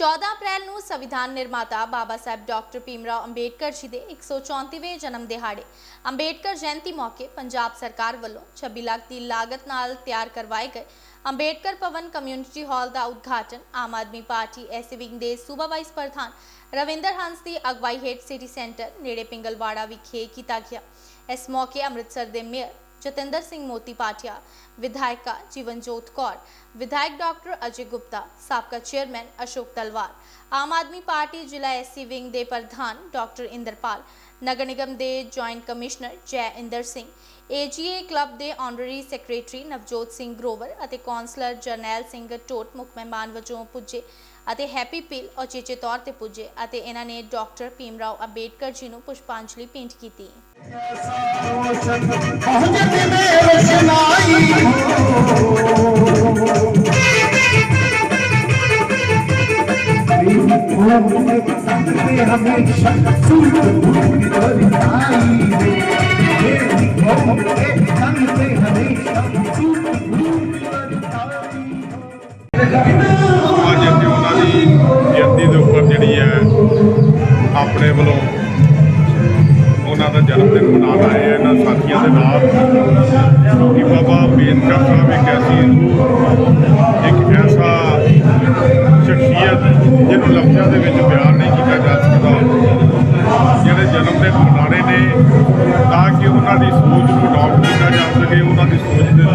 14 ਅਪ੍ਰੈਲ ਨੂੰ ਸੰਵਿਧਾਨ ਨਿਰਮਾਤਾ ਬਾਬਾ ਸਾਹਿਬ ਡਾਕਟਰ ਭੀਮਰਾਓ ਅੰਬੇਡਕਰ ਜੀ ਦੇ 134ਵੇਂ ਜਨਮ ਦਿਹਾੜੇ ਅੰਬੇਡਕਰ ਜਯੰਤੀ ਮੌਕੇ ਪੰਜਾਬ ਸਰਕਾਰ ਵੱਲੋਂ 26 ਲੱਖ ਦੀ ਲਾਗਤ ਨਾਲ ਤਿਆਰ ਕਰਵਾਏ ਗਏ। ਅੰਬੇਡਕਰ ਭਵਨ ਕਮਿਊਨਿਟੀ ਹਾਲ ਦਾ ਉਦਘਾਟਨ Aam Aadmi party SC wing ਦੇ ਸੂਬਾ ਵਾਈਸ ਪ੍ਰਧਾਨ ਰਵਿੰਦਰ ਹੰਸ ਦੀ ਅਗਵਾਈ ਹੇਠ ਸਿਟੀ ਸੈਂਟਰ ਨੇੜੇ ਪਿੰਗਲਵਾੜਾ ਵਿਖੇ ਕੀਤਾ ਗਿਆ। ਇਸ ਮੌਕੇ ਅੰਮ੍ਰਿਤਸਰ ਦੇ ਮੇਅਰ ਜਤਿੰਦਰ ਸਿੰਘ ਮੋਤੀ ਪਾਟਿਆ ਵਿਧਾਇਕਾ ਜੀਵਨਜੋਤ ਕੌਰ, ਵਿਧਾਇਕ ਡਾਕਟਰ ਅਜੇ ਗੁਪਤਾ, ਸਾਬਕਾ ਚੇਅਰਮੈਨ ਅਸ਼ੋਕ ਤਲਵਾਰ, ਆਮ ਆਦਮੀ ਪਾਰਟੀ ਜ਼ਿਲ੍ਹਾ ਐਸਸੀ ਵਿੰਗ ਦੇ ਪ੍ਰਧਾਨ ਡਾਕਟਰ ਇੰਦਰਪਾਲ, ਨਗਰ ਨਿਗਮ ਦੇ joint commissioner Jai Inder Singh AGA club ਦੇ ਆਨਰਰੀ ਸੈਕਟਰੀ ਨਵਜੋਤ ਸਿੰਘ ਗਰੋਵਰ ਅਤੇ ਕੌਂਸਲਰ ਜਰਨੈਲ ਸਿੰਘ ਟੋਟ ਮੁੱਖ ਮਹਿਮਾਨ ਵਜੋਂ ਪੁੱਜੇ ਅਤੇ ਹੈਪੀ ਪੀਲ ਔਚੇਚੇ ਤੌਰ ਤੇ ਪੁੱਜੇ ਅਤੇ ਇਹਨਾਂ ਨੇ ਡਾਕਟਰ ਭੀਮਰਾਓ ਅੰਬੇਡਕਰ ਜੀ ਨੂੰ ਪੁਸ਼ਪਾਂਜਲੀ ਭੇਂਟ ਕੀਤੀ। ਪਹੁੰਚਦੀ ਮੇ ਰਸ਼ਨਾਈ ਹਮੇਸ਼ਾ ਸੂਰਜ ਭੂਮੀ ਵਰਤਾਈ ਮੇਰੀ ਕੌਮ ਦੇ ਤਨ ਤੇ ਹਮੇਸ਼ਾ ਸੂਰਜ ਭੂਮੀ ਵਰਤਾਈ ਅੱਜ ਉਹਨਾਂ ਦੀ ਜਯੰਤੀ ਦੇ ਉੱਪਰ ਜਿਹੜੀ ਹੈ, ਆਪਣੇ ਵੱਲੋਂ ਉਹਨਾਂ ਦਾ ਜਨਮ ਦਿਨ ਮਨਾਉਣ ਆਏ ਇਹਨਾਂ ਸਾਥੀਆਂ ਦੇ ਨਾਲ। ਕਿ ਬਾਬਾ ਅੰਬੇਦਕਰ ਸਾਹਿਬ ਇੱਕ ਐਸੀ ਰੂਹ, ਇੱਕ ਐਸਾ ਸ਼ਖਸੀਅਤ ਜਿਹਨੂੰ ਲਫ਼ਜ਼ਾਂ ਦੇ ਵਿੱਚ ਬਿਆਨ ਨਹੀਂ ਕੀਤਾ ਜਾ ਸਕਦਾ ਜਿਹੜੇ ਜਨਮ ਦਿਨ ਮਨਾਉਣੇ ਨੇ ਤਾਂ ਕਿ ਉਹਨਾਂ ਦੀ ਸੋਚ ਨੂੰ ਅਡਾਪਟ ਕੀਤਾ ਜਾ ਸਕੇ ਉਹਨਾਂ ਦੀ ਸੋਚ ਦੇ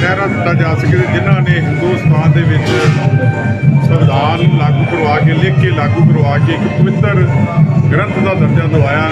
ਪਹਿਰਾ ਦਿੱਤਾ ਜਾ ਸਕੇ ਤੇ ਜਿਨ੍ਹਾਂ ਨੇ ਹਿੰਦੁਸਤਾਨ ਦੇ ਵਿੱਚ ਸੰਵਿਧਾਨ ਲਾਗੂ ਕਰਵਾ ਕੇ ਲਿਖ ਕੇ ਲਾਗੂ ਕਰਵਾ ਕੇ ਇੱਕ ਪਵਿੱਤਰ ਗ੍ਰੰਥ ਦਾ ਦਰਜਾ ਦਵਾਇਆ।